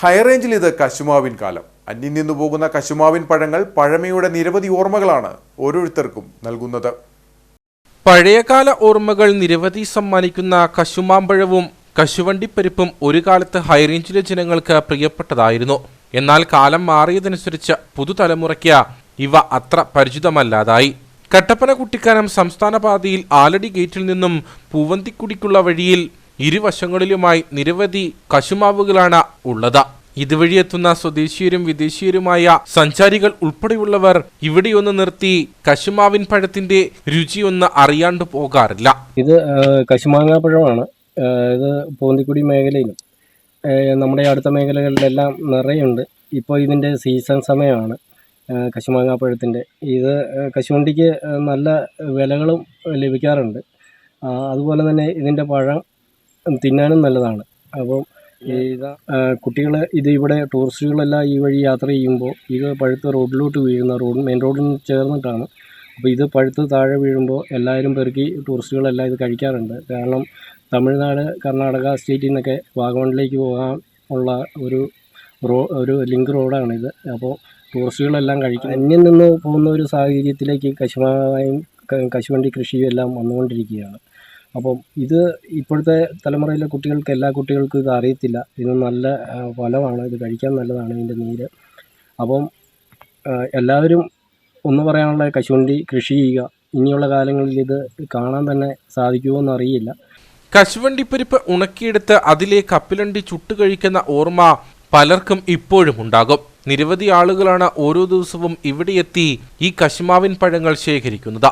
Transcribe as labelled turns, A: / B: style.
A: ഹൈറേഞ്ചിൽ ഇത് കശുമാവിൻ കാലം. അന്യം നിന്നു പോകുന്ന കശുമാവിൻ പഴങ്ങൾ പഴമയുടെ നിരവധി ഓർമ്മകളാണ് ഓരോരുത്തർക്കും നൽകുന്നത്.
B: പഴയകാല ഓർമ്മകൾ നിരവധി സമ്മാനിക്കുന്ന കശുമാമ്പഴവും കശുവണ്ടിപ്പരിപ്പും ഒരു കാലത്ത് ഹൈറേഞ്ചിലെ ജനങ്ങൾക്ക് പ്രിയപ്പെട്ടതായിരുന്നു. എന്നാൽ കാലം മാറിയതനുസരിച്ച് പുതുതലമുറയ്ക്ക് ഇവ അത്ര പരിചിതമല്ലാതായി. കട്ടപ്പന കുട്ടിക്കാനം സംസ്ഥാന പാതയിൽ ആലടി ഗേറ്റിൽ നിന്നും പൂവന്തിക്കുടിക്കുള്ള വഴിയിൽ ഇരുവശങ്ങളിലുമായി നിരവധി കശുമാവുകളാണ് ഉള്ളത്. ഇതുവഴി എത്തുന്ന സ്വദേശീയരും വിദേശീയരുമായ സഞ്ചാരികൾ ഉൾപ്പെടെയുള്ളവർ ഇവിടെയൊന്ന് നിർത്തി കശുമാവിൻ പഴത്തിന്റെ രുചിയൊന്ന് അറിയാണ്ട് പോകാറില്ല.
C: ഇത് കശുമാങ്ങാപ്പഴമാണ് പഴമാണ്. ഇത് പോന്തിക്കുടി മേഖലയിലും നമ്മുടെ അടുത്ത മേഖലകളിലെല്ലാം നിറയുണ്ട്. ഇപ്പോൾ ഇതിന്റെ സീസൺ സമയമാണ് കശുമാങ്ങാപ്പഴത്തിന്റെ ഇത് കശുവണ്ടിക്ക് നല്ല വിലകളും ലഭിക്കാറുണ്ട്. അതുപോലെ തന്നെ ഇതിന്റെ പഴം തിന്നാനും നല്ലതാണ്. അപ്പം ഇത് കുട്ടികൾ ഇത് ഇവിടെ ടൂറിസ്റ്റുകളെല്ലാം ഈ വഴി യാത്ര ചെയ്യുമ്പോൾ ഇത് പഴുത്ത് റോഡിലോട്ട് വീഴുന്ന റോഡ് മെയിൻ റോഡിന് ചേർന്നിട്ടാണ്. അപ്പോൾ ഇത് പഴുത്ത് താഴെ വീഴുമ്പോൾ എല്ലാവരും പെറുക്കി ടൂറിസ്റ്റുകളെല്ലാം ഇത് കഴിക്കാറുണ്ട്. കാരണം തമിഴ്നാട് കർണാടക സ്റ്റേറ്റിൽ നിന്നൊക്കെ വാഗമണിലേക്ക് പോകാൻ ഉള്ള ഒരു റോ ഒരു ലിങ്ക് റോഡാണിത്. അപ്പോൾ ടൂറിസ്റ്റുകളെല്ലാം കഴിക്കും. അന്യം നിന്ന് പോകുന്ന ഒരു സാഹചര്യത്തിലേക്ക് കശുമായും കശുവണ്ടി കൃഷിയും എല്ലാം വന്നുകൊണ്ടിരിക്കുകയാണ്. അപ്പം ഇത് ഇപ്പോഴത്തെ തലമുറയിലെ കുട്ടികൾക്ക് എല്ലാ കുട്ടികൾക്കും ഇത് അറിയത്തില്ല. ഇത് നല്ല ഫലമാണ്. ഇത് കഴിക്കാൻ നല്ലതാണ് ഇതിന്റെ നീര്. അപ്പം എല്ലാവരും ഒന്ന് പറയാനുള്ള കശുവണ്ടി കൃഷി ചെയ്യുക. ഇനിയുള്ള കാലങ്ങളിൽ ഇത് കാണാൻ തന്നെ സാധിക്കുമോ എന്നറിയില്ല.
B: കശുവണ്ടിപ്പരിപ്പ് ഉണക്കിയെടുത്ത് അതിലെ കപ്പിലണ്ടി ചുട്ടുകഴിക്കുന്ന ഓർമ്മ പലർക്കും ഇപ്പോഴും ഉണ്ടാകും. നിരവധി ആളുകളാണ് ഓരോ ദിവസവും ഇവിടെയെത്തി ഈ കശുമാവിൻ പഴങ്ങൾ ശേഖരിക്കുന്നത്.